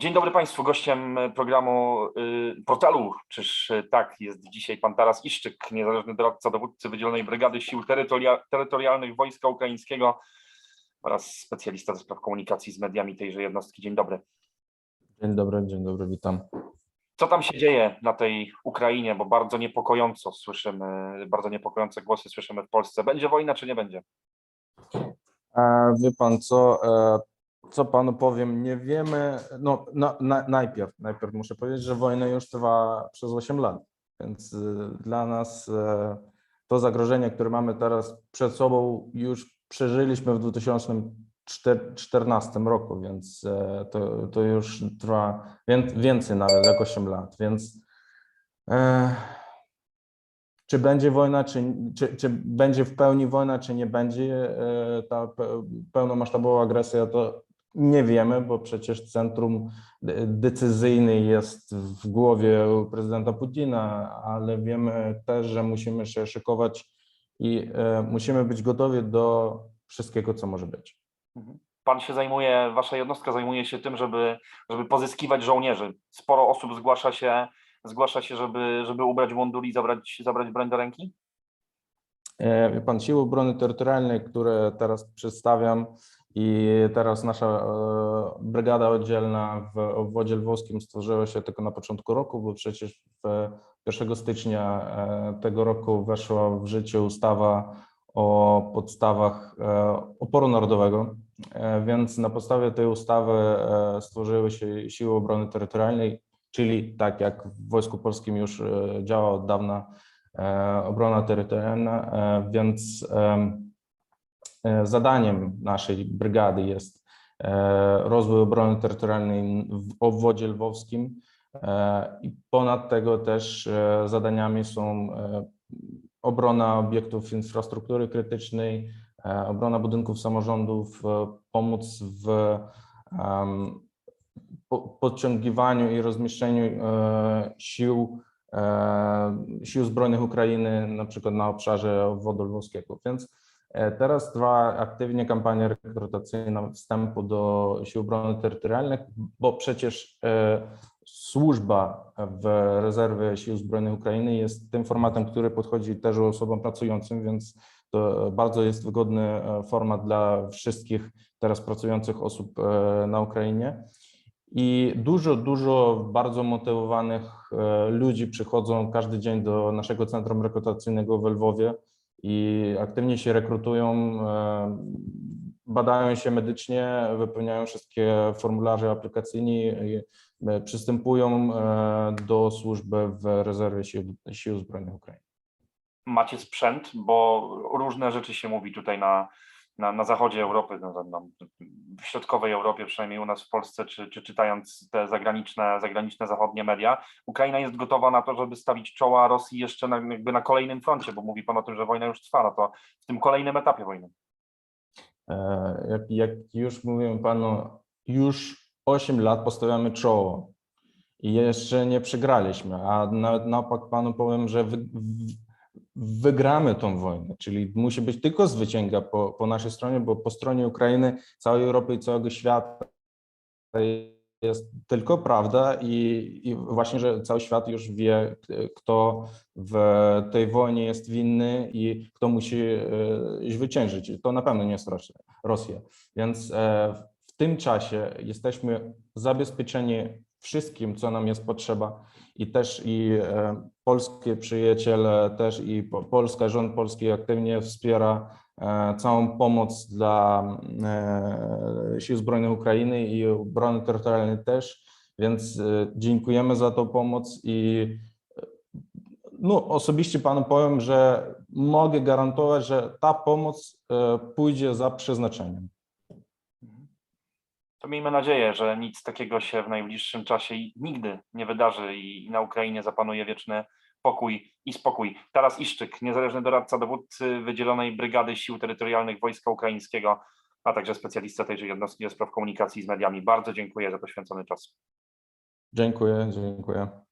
Dzień dobry Państwu. Gościem programu y, portalu, czyż y, tak, jest dzisiaj pan Taras Iszczyk, niezależny doradca dowódcy Wydzielonej Brygady Sił Terytoria- Terytorialnych Wojska Ukraińskiego oraz specjalista do spraw komunikacji z mediami tejże jednostki. Dzień dobry. Dzień dobry, dzień dobry, witam. Co tam się dzieje na tej Ukrainie, bo bardzo niepokojąco słyszymy, bardzo niepokojące głosy słyszymy w Polsce. Będzie wojna czy nie będzie? E, wie pan co, e, co panu powiem, nie wiemy, no na, na, najpierw, najpierw muszę powiedzieć, że wojna już trwa przez 8 lat, więc e, dla nas e, to zagrożenie, które mamy teraz przed sobą już przeżyliśmy w 2014 roku, więc e, to, to już trwa wię- więcej nawet jak 8 lat, więc e, czy będzie wojna, czy, czy, czy będzie w pełni wojna, czy nie będzie e, ta pe- pełnomasштabowa agresja, to nie wiemy, bo przecież centrum de- decyzyjne jest w głowie prezydenta Putina, ale wiemy też, że musimy się szykować i e, musimy być gotowi do wszystkiego, co może być. Pan się zajmuje, wasza jednostka zajmuje się tym, żeby, żeby pozyskiwać żołnierzy. Sporo osób zgłasza się, zgłasza się żeby, żeby ubrać mundur i zabrać, zabrać broń do ręki? E, Wie pan, Siły Obrony Terytorialnej, które teraz przedstawiam i teraz nasza e, brygada oddzielna w obwodzie lwowskim stworzyła się tylko na początku roku, bo przecież w 1 stycznia e, tego roku weszła w życie ustawa o podstawach e, oporu narodowego, więc na podstawie tej ustawy stworzyły się Siły Obrony Terytorialnej, czyli tak jak w Wojsku Polskim już działa od dawna obrona terytorialna, więc zadaniem naszej brygady jest e, rozwój obrony terytorialnej w obwodzie lwowskim e, i ponad tego też e, zadaniami są e, obrona obiektów infrastruktury krytycznej, e, obrona budynków samorządów, e, pomóc w podciągiwaniu i rozmieszczeniu e, sił e, Sił Zbrojnych Ukrainy, na przykład na obszarze obwodu lwowskiego. Więc e, teraz trwa aktywnie kampania rekrutacyjna wstępu do Sił Obrony Terytorialnych, bo przecież e, służba w rezerwie Sił Zbrojnych Ukrainy jest tym formatem, który podchodzi też osobom pracującym, więc to bardzo jest wygodny e, format dla wszystkich teraz pracujących osób e, na Ukrainie. I dużo, dużo bardzo motywowanych e, ludzi przychodzą każdy dzień do naszego centrum rekrutacyjnego w Lwowie i aktywnie się rekrutują, e, badają się medycznie, wypełniają wszystkie formularze aplikacyjne i e, przystępują e, do służby w rezerwie Sił, Sił Zbrojnych Ukrainy. Macie sprzęt, bo różne rzeczy się mówi tutaj na, na, na zachodzie Europy, no, no, w środkowej Europie, przynajmniej u nas w Polsce, czy, czy czytając te zagraniczne, zagraniczne zachodnie media. Ukraina jest gotowa na to, żeby stawić czoła Rosji jeszcze na, jakby na kolejnym froncie, bo mówi pan o tym, że wojna już trwa, no to w tym kolejnym etapie wojny. E, Jak, jak już mówiłem panu, już 8 lat postawiamy czoło i jeszcze nie przegraliśmy, a nawet naopak panu powiem, że wy, wygramy tą wojnę, czyli musi być tylko zwycięga po, po naszej stronie, bo po stronie Ukrainy, całej Europy i całego świata jest tylko prawda i, i właśnie, że cały świat już wie, kto w tej wojnie jest winny i kto musi e, zwyciężyć. To na pewno nie jest Rosja. Więc e, w tym czasie jesteśmy zabezpieczeni wszystkim, co nam jest potrzeba i też i e, polskie przyjaciele, też i po- Polska, rząd polski aktywnie wspiera e, całą pomoc dla e, Sił Zbrojnych Ukrainy i obrony terytorialnej też, więc dziękujemy za tą pomoc i no, osobiście panu powiem, że mogę gwarantować, że ta pomoc pójdzie za przeznaczeniem. To miejmy nadzieję, że nic takiego się w najbliższym czasie nigdy nie wydarzy i na Ukrainie zapanuje wieczny pokój i spokój. Taras Iszczyk, niezależny doradca dowódcy Wydzielonej Brygady Sił Terytorialnych Wojska Ukraińskiego, a także specjalista tejże jednostki do spraw komunikacji z mediami. Bardzo dziękuję za poświęcony czas. Dziękuję, dziękuję.